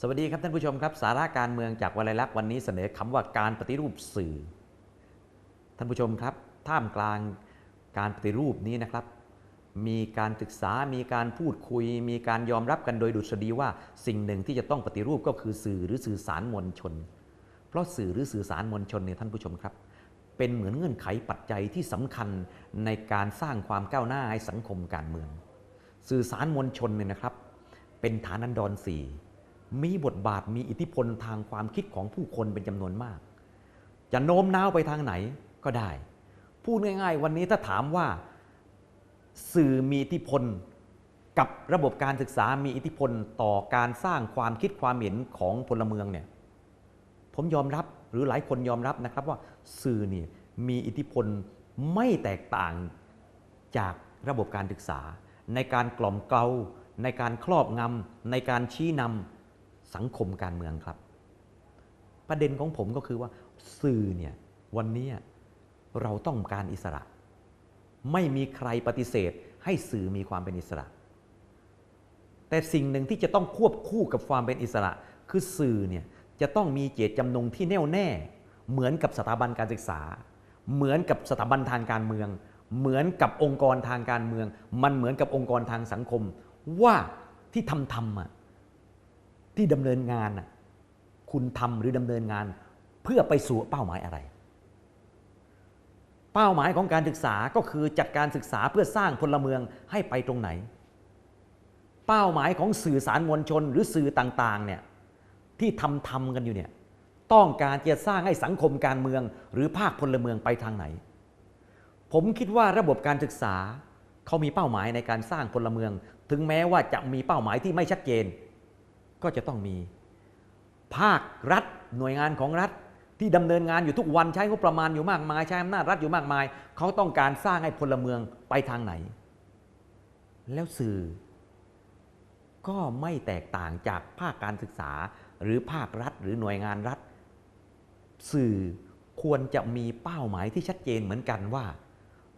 สวัสดีครับท่านผู้ชมครับ สาระการเมืองจากวลัยลักษณ์วันนี้เสนอคำว่าการปฏิรูปสื่อ ท่านผู้ชมครับ ท่ามกลางการปฏิรูปนี้นะครับ มีการศึกษามีการพูดคุย มีการยอมรับกันโดยดุษฎีว่าสิ่งหนึ่งที่จะต้องปฏิรูปก็คือสื่อหรือสื่อสารมวลชน เพราะสื่อหรือสื่อสารมวลชนเนี่ยท่านผู้ชมครับ เป็นเหมือนเงื่อนไขปัจจัยที่สำคัญในการสร้างความก้าวหน้าให้สังคมการเมือง สื่อสารมวลชนเนี่ยนะครับ เป็นฐานันดรสี่ มีบทบาทมีอิทธิพลทางความคิดของผู้คนเป็นจำนวนมาก จะโน้มน้าวไปทางไหนก็ได้ พูดง่าย ๆ วันนี้ถ้าถามว่าสื่อมีอิทธิพลกับระบบการศึกษามีอิทธิพลต่อการสร้างความคิดความเห็นของพลเมืองเนี่ยผมยอมรับหรือหลายคนยอมรับนะครับว่าสื่อเนี่ยมีอิทธิพลไม่แตกต่างจากระบบการศึกษา ในการกล่อมเกลาในการครอบงำในการชี้นำ สังคมการเมืองครับ ประเด็นของผมก็คือว่าสื่อเนี่ยวันนี้เราต้องการอิสระ ไม่มีใครปฏิเสธให้สื่อมีความเป็นอิสระ แต่สิ่งหนึ่งที่จะต้องควบคู่กับความเป็นอิสระ คือสื่อเนี่ยจะต้องมีเจตจำนงที่แน่วแน่ เหมือนกับสถาบันการศึกษา เหมือนกับสถาบันทางการเมือง เหมือนกับองค์กรทางการเมือง มันเหมือนกับองค์กรทางสังคม ว่าที่ทำทำอะ ที่ดำเนินงานคุณทำหรือดำเนินงาน เพื่อไปสู่เป้าหมายอะไร เป้าหมายของการศึกษาก็คือจัดการศึกษาเพื่อสร้างพลเมืองให้ไปตรงไหน เป้าหมายของสื่อสารมวลชนหรือสื่อต่างๆเนี่ยที่ทำทำกันอยู่เนี่ยต้องการจะสร้างให้สังคมการเมือง หรือภาคพลเมืองไปทางไหน ผมคิดว่าระบบการศึกษาเขามีเป้าหมายในการสร้างพลเมือง ถึงแม้ว่าจะมีเป้าหมายที่ไม่ชัดเจน ก็จะต้องมี ภาครัฐหน่วยงานของรัฐที่ดำเนินงานอยู่ทุกวันใช้งบประมาณอยู่มากมาย ใช้อำนาจรัฐอยู่มากมาย เขาต้องการสร้างให้พลเมืองไปทางไหน แล้วสื่อ ก็ไม่แตกต่างจากภาคการศึกษาหรือภาครัฐหรือหน่วยงานรัฐ สื่อควรจะมีเป้าหมายที่ชัดเจนเหมือนกันว่า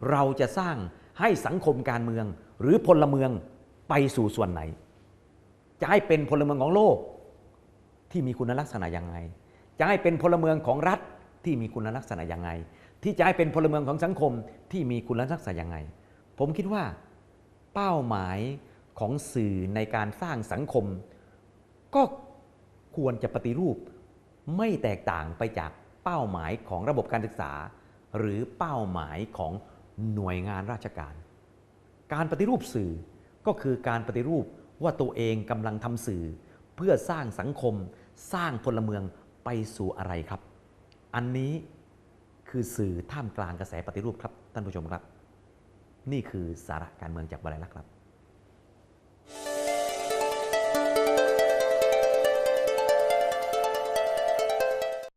เราจะสร้างให้สังคมการเมือง หรือพลเมืองไปสู่ส่วนไหน จะให้เป็นพลเมืองของโลก ที่มีคุณลักษณะยังไง จะให้เป็นพลเมืองของรัฐที่มีคุณลักษณะยังไง ที่จะให้เป็นพลเมืองของสังคมที่มีคุณลักษณะยังไง ผมคิดว่า เป้าหมายของสื่อในการสร้างสังคม ก็ควรจะปฏิรูปไม่แตกต่างไปจากเป้าหมายของระบบการศึกษา หรือเป้าหมายของหน่วยงานราชการ การปฏิรูปสื่อก็คือการปฏิรูป ว่าตัวเองกำลังทำสื่อ เพื่อสร้างสังคม สร้างพลเมืองไปสู่อะไรครับ อันนี้คือสื่อท่ามกลางกระแสปฏิรูปครับท่านผู้ชมครับ นี่คือสาระการเมืองจากวลัยลักษณ์ครับ